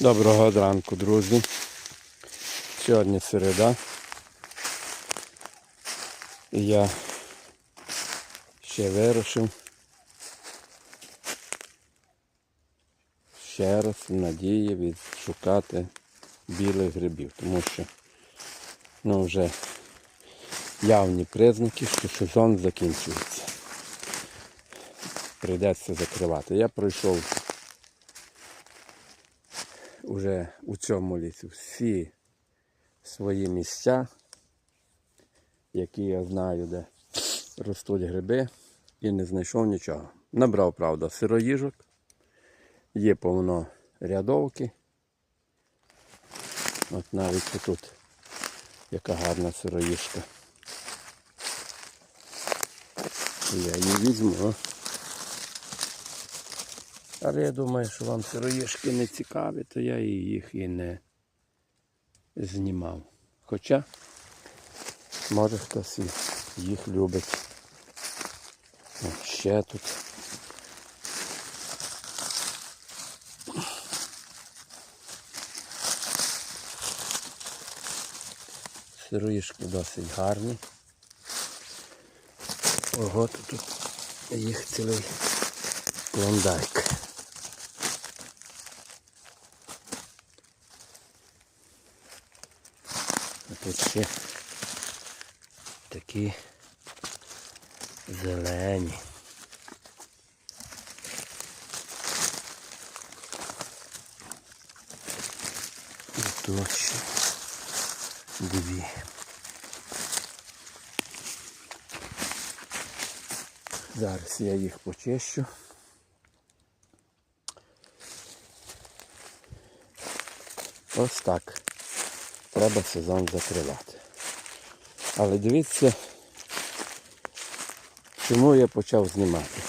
Доброго ранку, друзі. Сьогодні середа. Я ще вирушив. Ще раз в надії відшукати білих грибів, тому що ну, вже явні признаки, що сезон закінчується. Прийдеться закривати. Я пройшов уже у цьому лісі всі свої місця, які я знаю, де ростуть гриби, і не знайшов нічого. Набрав, правда, сироїжок, є повно рядовки. От навіть тут яка гарна сироїжка. Я її візьму. Але я думаю, що вам сироїшки не цікаві, то я їх і не знімав. Хоча, може хтось їх любить. О, ще тут. Сироїшки досить гарні. Ого, тут, їх цілий клондайк. Тут ще такі зелені. І тут ще дві. Зараз я їх почищу. Ось так. Треба сезон закривати. Але дивіться, чому я почав знімати.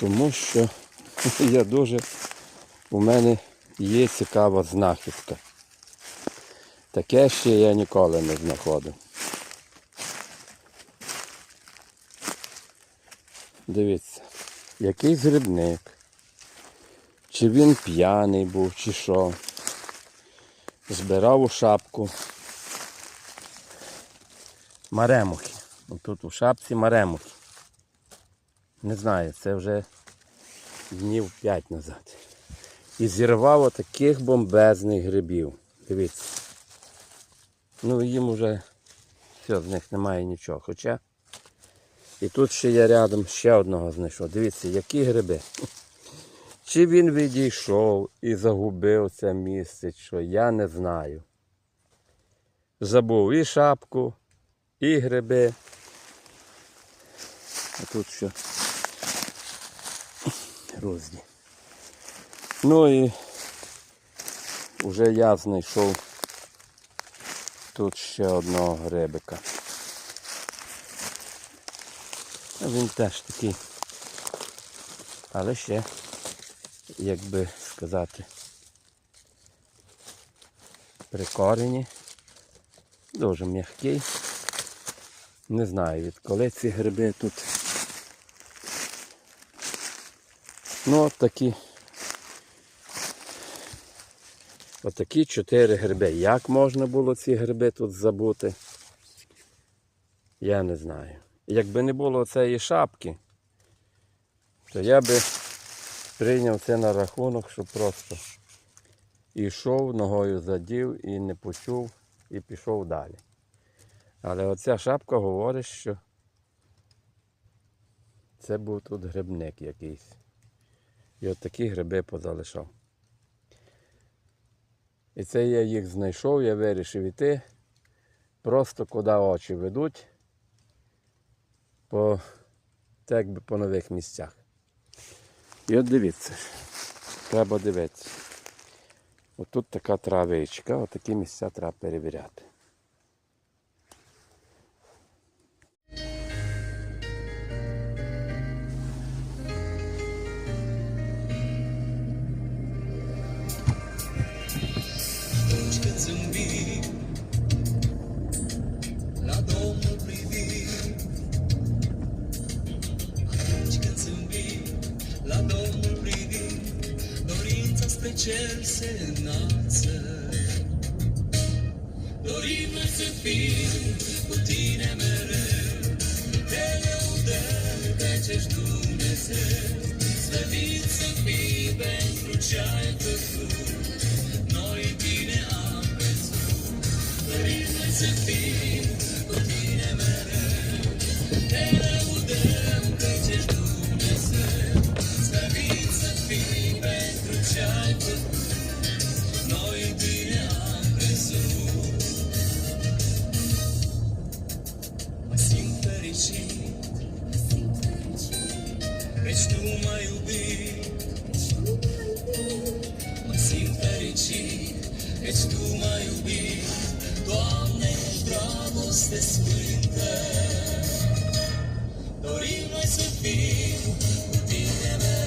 Тому що я дуже у мене є цікава знахідка. Таке ще я ніколи не знаходив. Дивіться, якийсь грибник. Чи він п'яний був, чи що. Збирав у шапку. Маремухи. Тут у шапці маремухи. Не знаю, це вже днів 5 назад. І зірвав отаких бомбезних грибів. Дивіться. Ну їм вже все, з них немає нічого. Хоча і тут ще я рядом ще одного знайшов. Дивіться, які гриби. Чи він відійшов і загубив це місце, що я не знаю. Забув і шапку, і гриби. А тут що розді. Ну і вже я знайшов тут ще одного грибика. Він теж такий. Але ще, як би сказати, при корені. Дуже м'який. Не знаю відколи ці гриби тут. Ну от такі. Отакі чотири гриби. Як можна було ці гриби тут забути? Я не знаю. Якби не було цієї шапки, то я би прийняв це на рахунок, що просто йшов, ногою задів і не почув, і пішов далі. Але оця шапка говорить, що це був тут грибник якийсь. І от такі гриби позалишав. І це я їх знайшов, я вирішив іти. Просто куди очі ведуть, по, так би по нових місцях. І от дивіться, треба дивитися. Отут така травичка, отакі місця треба перевіряти. Cer se înalță. Dorim noi să fim cu tine mereu, te lăudăm că ești Dumnezeu. Slăvit să fii pentru ce ai făcut, noi în tine am crezut. Dorim noi să fim căci tu m-ai iubit. Doamne, ești dragoste sfântă. Dorim noi să fim cu tine mereu.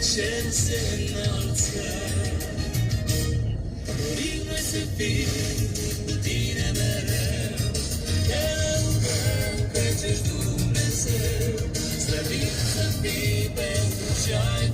Cer se înalță Dorim noi să fim cu tine mereu Te lăudăm că ești Dumnezeu Slăvit să fii pentru ce ai